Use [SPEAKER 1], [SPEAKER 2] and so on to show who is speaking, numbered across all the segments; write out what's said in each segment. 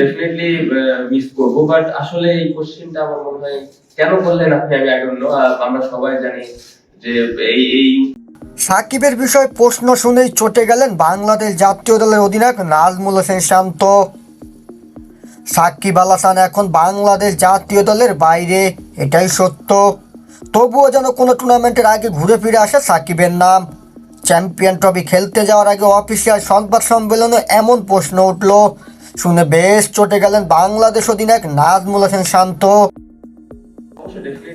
[SPEAKER 1] Definitely miss করব but আসলে এই কোশ্চেনটা আমার মনে হয়, কেন করলেন আপনি? আমি আই ডোন্ট নো আমরা সবাই জানি যে এই এই
[SPEAKER 2] সাকিবের বিষয়ে প্রশ্ন শুনেই চটে গেলেন বাংলাদেশ জাতীয় দলের অধিনায়ক নাজমুল হোসেন শান্ত। সাকিব আল হাসান এখন বাংলাদেশ জাতীয় দলের বাইরে, এটাই সত্য। তবুও যেন কোনো টুর্নামেন্টের আগে ঘুরে ফিরে আসে সাকিবের নাম। চ্যাম্পিয়ন ট্রফি খেলতে যাওয়ার আগে অফিসিয়াল সংবাদ সম্মেলনে এমন প্রশ্ন উঠল শুনে বেশ চটে গেলেন বাংলাদেশ অধিনায়ক নাজমুল হোসেন শান্ত।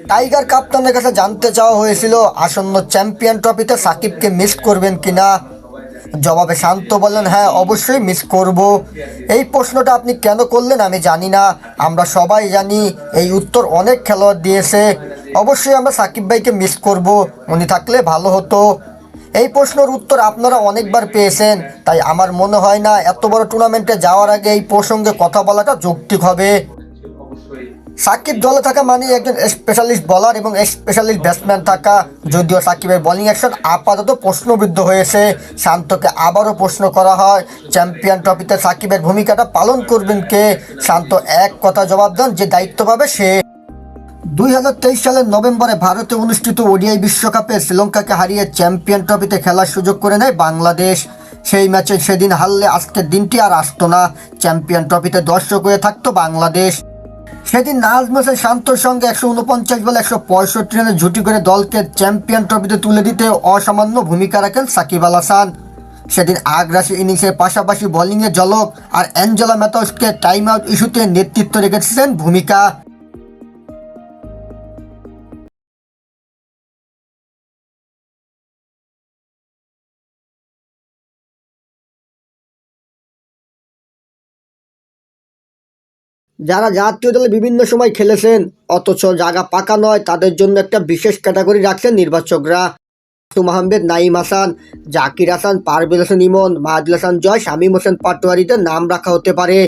[SPEAKER 2] টাইগার কাপ্তানের কাছে জানতে চাওয়া হয়েছিল, আসন্ন চ্যাম্পিয়ন ট্রফিতে সাকিবকে মিস করবেন কিনা? জবাবে শান্ত বললেন হ্যাঁ অবশ্যই মিস করব। এই প্রশ্নটা আপনি কেন করলেন আমি জানি না। আমরা সবাই জানি এই উত্তর অনেক খেলোয়াড় দিয়েছে। অবশ্যই আমরা সাকিব ভাইকে মিস করব। উনি থাকলে ভালো হতো। এই প্রশ্নের উত্তর আপনারা অনেকবার পেয়েছেন, তাই আমার মনে হয় না এত বড় টুর্নামেন্টে যাওয়ার আগে এই প্রসঙ্গে কথা বলাটা যৌক্তিক হবে। সাকিব দলে থাকা মানে একজন স্পেশালিস্ট বলার এবং স্পেশালিস্ট ব্যাটসম্যান থাকা। যদিও সাকিবের বোলিং অ্যাকশন আপাতত প্রশ্নবিদ্ধ হয়েছে, শান্তকে আবারও প্রশ্ন করা হয় চ্যাম্পিয়ন ট্রফিতে সাকিবের ভূমিকাটা পালন করবেন কে? শান্ত এক কথা জবাব দেন যে দায়িত্ব পাবে সে। দুই হাজার তেইশ সালের নভেম্বরে ভারতে অনুষ্ঠিত ওডিআই বিশ্বকাপে শ্রীলঙ্কাকে হারিয়ে চ্যাম্পিয়ন ট্রফিতে খেলার সুযোগ করে নেয় বাংলাদেশ। সেই ম্যাচে সেদিন হারলে আজকের দিনটি আর আসতো না। চ্যাম্পিয়ন ট্রফিতে দর্শক হয়ে থাকতো বাংলাদেশ। সেদিন নাজম হোসেন শান্তর সঙ্গে একশো উনপঞ্চাশ বলে একশো পঁয়ষট্টি রানের জুটি করে দলকে চ্যাম্পিয়ন ট্রফিতে তুলে দিতে অসামান্য ভূমিকা রাখেন সাকিব আল হাসান। সেদিন আগ্রাসী ইনিংসের পাশাপাশি বোলিংয়ে জলক আর অ্যাঞ্জেলা ম্যাথসকে টাইম আউট ইস্যুতে নেতৃত্ব রেখেছিলেন ভূমিকা। যারা জাতীয় দলে বিভিন্ন সময় খেলেছেন, অথচ জায়গা পাকা নয়, তাদের জন্য একটা বিশেষ ক্যাটাগরি রাখছেন নির্বাচকরা। মাসুম আহমেদ নাইম হাসান, জাকির হাসান, পারভেজ হাসান ইমন, মাহাদুল হাসান জয়, শামীম হোসেন পাটোয়ারিদের নাম রাখা হতে পারে।